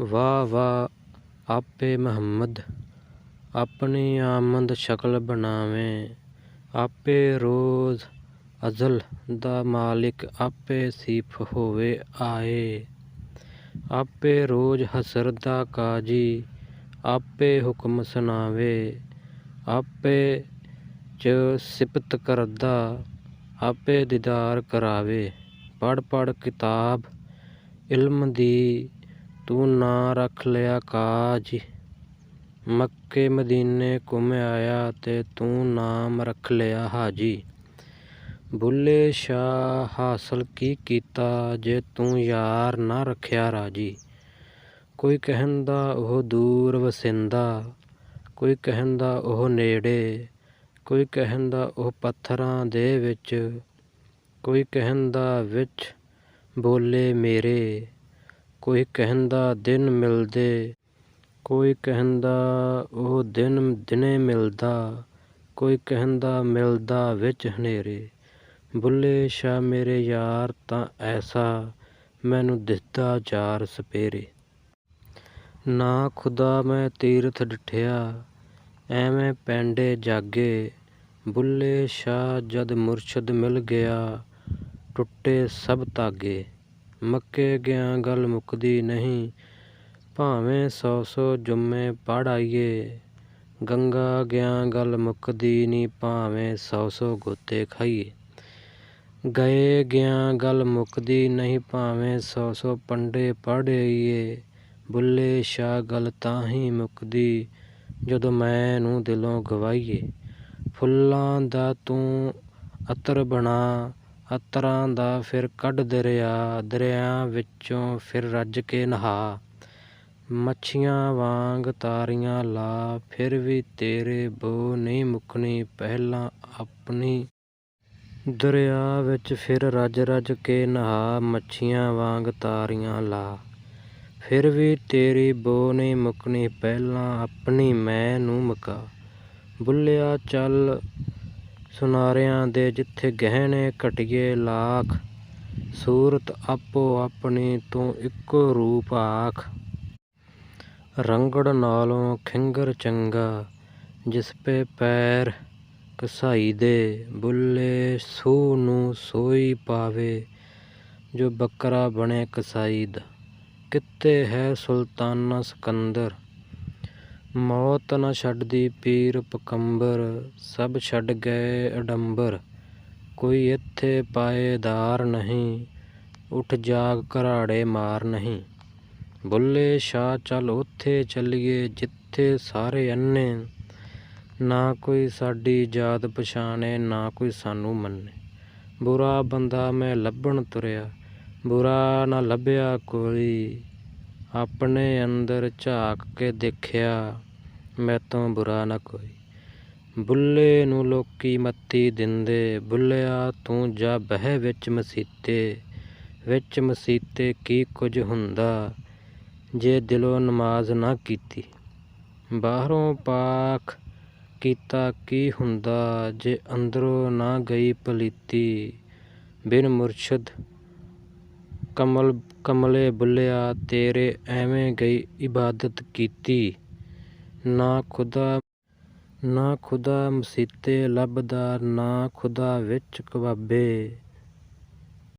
ਵਾਹ ਵਾਹ, ਆਪੇ ਮੁਹੰਮਦ, ਆਪਣੀ ਆਮਦ ਸ਼ਕਲ ਬਣਾਵੇ। ਆਪੇ ਰੋਜ਼ ਅਜ਼ਲ ਦਾ ਮਾਲਿਕ, ਆਪੇ ਸੀਫ ਹੋਵੇ ਆਏ। ਆਪੇ ਰੋਜ਼ ਹਸਰ ਦਾ ਕਾਜੀ, ਆਪੇ ਹੁਕਮ ਸੁਣਾਵੇ। ਆਪੇ ਚ ਸਿਫਤ ਕਰਦਾ, ਆਪੇ ਦੀਦਾਰ ਕਰਾਵੇ। ਪੜ ਪੜ ਕਿਤਾਬ, ਇਲਮ ਦੀ ਤੂੰ ਨਾ ਰੱਖ ਲਿਆ ਕਾਜ। ਮੱਕੇ ਮਦੀਨੇ ਘੁੰਮ ਆਇਆ ਤੇ ਤੂੰ ਨਾਮ ਰੱਖ ਲਿਆ ਹਾਜੀ। ਬੁੱਲੇ ਸ਼ਾਹ ਹਾਸਲ ਕੀ ਕੀਤਾ ਜੇ ਤੂੰ ਯਾਰ ਨਾ ਰੱਖਿਆ ਰਾਜੀ। ਕੋਈ ਕਹਿੰਦਾ ਉਹ ਦੂਰ ਵਸਿੰਦਾ, ਕੋਈ ਕਹਿੰਦਾ ਉਹ ਨੇੜੇ, ਕੋਈ ਕਹਿੰਦਾ ਉਹ ਪੱਥਰਾਂ ਦੇ ਵਿੱਚ, ਕੋਈ ਕਹਿੰਦਾ ਵਿੱਚ ਬੋਲੇ ਮੇਰੇ। ਕੋਈ ਕਹਿੰਦਾ ਦਿਨ ਮਿਲਦੇ, ਕੋਈ ਕਹਿੰਦਾ ਉਹ ਦਿਨ ਦਿਨੇ ਮਿਲਦਾ, ਕੋਈ ਕਹਿੰਦਾ ਮਿਲਦਾ ਵਿੱਚ ਹਨੇਰੇ। ਬੁੱਲੇ ਸ਼ਾਹ ਮੇਰੇ ਯਾਰ ਤਾਂ ਐਸਾ ਮੈਨੂੰ ਦਿਸਦਾ ਚਾਰ ਸਪੇਰੇ। ਨਾ ਖੁਦਾ ਮੈਂ ਤੀਰਥ ਡਿਠਿਆ, ਐਵੇਂ ਪੈਂਡੇ ਜਾਗੇ। ਬੁੱਲੇ ਸ਼ਾਹ ਜਦ ਮੁਰਸ਼ਦ ਮਿਲ ਗਿਆ, ਟੁੱਟੇ ਸਭ ਤਾਗੇ ਮੱਕੇ ਗਿਆ ਗੱਲ ਮੁੱਕਦੀ ਨਹੀਂ, ਭਾਵੇਂ ਸੌ ਸੌ ਜੁੰਮੇ ਪੜ ਆਈਏ। ਗੰਗਾ ਗਿਆ ਗੱਲ ਮੁੱਕਦੀ ਨਹੀਂ, ਭਾਵੇਂ ਸੌ ਸੌ ਗੋਤੇ ਖਾਈਏ। ਗਏ ਗਿਆ ਗੱਲ ਮੁੱਕਦੀ ਨਹੀਂ, ਭਾਵੇਂ ਸੌ ਸੌ ਪੰਡੇ ਪੜ ਆਈਏ। ਬੁੱਲੇ ਸ਼ਾਹ ਗੱਲ ਤਾਂ ਹੀ ਮੁੱਕਦੀ, ਜਦੋਂ ਮੈਂ ਨੂੰ ਦਿਲੋਂ ਗਵਾਈਏ। ਫੁੱਲਾਂ ਦਾ ਤੂੰ ਅਤਰ ਬਣਾ ਅਤਰਾਂ ਦਾ ਫਿਰ ਕੱਢ ਦਰਿਆ ਦਰਿਆ ਵਿੱਚੋਂ ਫਿਰ ਰੱਜ ਕੇ ਨਹਾ। ਮੱਛੀਆਂ ਵਾਂਗ ਤਾਰੀਆਂ ਲਾ, ਫਿਰ ਵੀ ਤੇਰੇ ਬੋ ਨਹੀਂ ਮੁੱਕਣੀ, ਪਹਿਲਾਂ ਆਪਣੀ ਦਰਿਆ ਵਿੱਚ ਫਿਰ ਰੱਜ ਰੱਜ ਕੇ ਨਹਾ, ਮੱਛੀਆਂ ਵਾਂਗ ਤਾਰੀਆਂ ਲਾ। ਫਿਰ ਵੀ ਤੇਰੀ ਬੋ ਨਹੀਂ ਮੁੱਕਣੀ, ਪਹਿਲਾਂ ਆਪਣੀ ਮੈਂ ਨੂੰ ਮੁਕਾ। ਬੁੱਲਿਆ ਚੱਲ ਸੁਨਾਰਿਆਂ ਦੇ ਜਿੱਥੇ ਗਹਿਣੇ ਘਟੀਏ ਲਾਖ, ਸੂਰਤ ਆਪੋ ਆਪਣੀ ਤੂੰ ਇੱਕੋ ਰੂਪ ਆਖ। ਰੰਗੜ ਨਾਲੋਂ ਖਿੰਗਰ ਚੰਗਾ, ਜਿਸ ਪੇ ਪੈਰ ਕਸਾਈ ਦੇ, ਬੁੱਲੇ ਸੂ ਨੂੰ ਸੋਈ ਪਾਵੇ, ਜੋ ਬੱਕਰਾ ਬਣੇ ਕਸਾਈ ਦਾ। ਕਿੱਤੇ ਹੈ ਸੁਲਤਾਨਾ ਸਿਕੰਦਰ ਮੌਤ ਨਾ ਛੱਡਦੀ ਪੀਰ ਪਕੰਬਰ, ਸਭ ਛੱਡ ਗਏ ਅਡੰਬਰ। ਕੋਈ ਇੱਥੇ ਪਾਏਦਾਰ ਨਹੀਂ, ਉੱਠ ਜਾਗ ਘਰਾੜੇ ਮਾਰ ਨਹੀਂ। ਬੁੱਲੇ ਸ਼ਾਹ, ਚੱਲ ਉੱਥੇ ਚੱਲੀਏ ਜਿੱਥੇ ਸਾਰੇ ਅੰਨੇ। ਨਾ ਕੋਈ ਸਾਡੀ ਜਾਤ ਪਛਾਣੇ, ਨਾ ਕੋਈ ਸਾਨੂੰ ਮੰਨੇ। ਬੁਰਾ ਬੰਦਾ ਮੈਂ ਲੱਭਣ ਤੁਰਿਆ, ਬੁਰਾ ਨਾ ਲੱਭਿਆ ਕੋਈ। ਆਪਣੇ ਅੰਦਰ ਝਾਕ ਕੇ ਦੇਖਿਆ ਮੈਤੋਂ ਬੁਰਾ ਨਾ ਕੋਈ। ਬੁੱਲੇ ਨੂੰ ਲੋਕੀ ਮੱਤੀ ਦਿੰਦੇ, ਬੁੱਲਿਆ ਤੂੰ ਜਾ ਬਹਿ ਵਿੱਚ ਮਸੀਤੇ। ਵਿੱਚ ਮਸੀਤੇ ਕੀ ਕੁਝ ਹੁੰਦਾ, ਜੇ ਦਿਲੋਂ ਨਮਾਜ਼ ਨਾ ਕੀਤੀ। ਬਾਹਰੋਂ ਪਾਖ ਕੀਤਾ ਕੀ ਹੁੰਦਾ, ਜੇ ਅੰਦਰੋਂ ਨਾ ਗਈ ਪਲੀਤੀ। ਬਿਨ ਮੁਰਸ਼ਦ ਕਮਲ, ਕਮਲੇ ਬੁੱਲਿਆ, ਤੇਰੇ ਐਵੇਂ ਗਈ ਇਬਾਦਤ ਕੀਤੀ। ਨਾ ਖੁਦਾ ਨਾ ਖੁਦਾ ਮਸੀਤੇ ਲੱਭਦਾ, ਨਾ ਖੁਦਾ ਵਿੱਚ ਕਬਾਬੇ।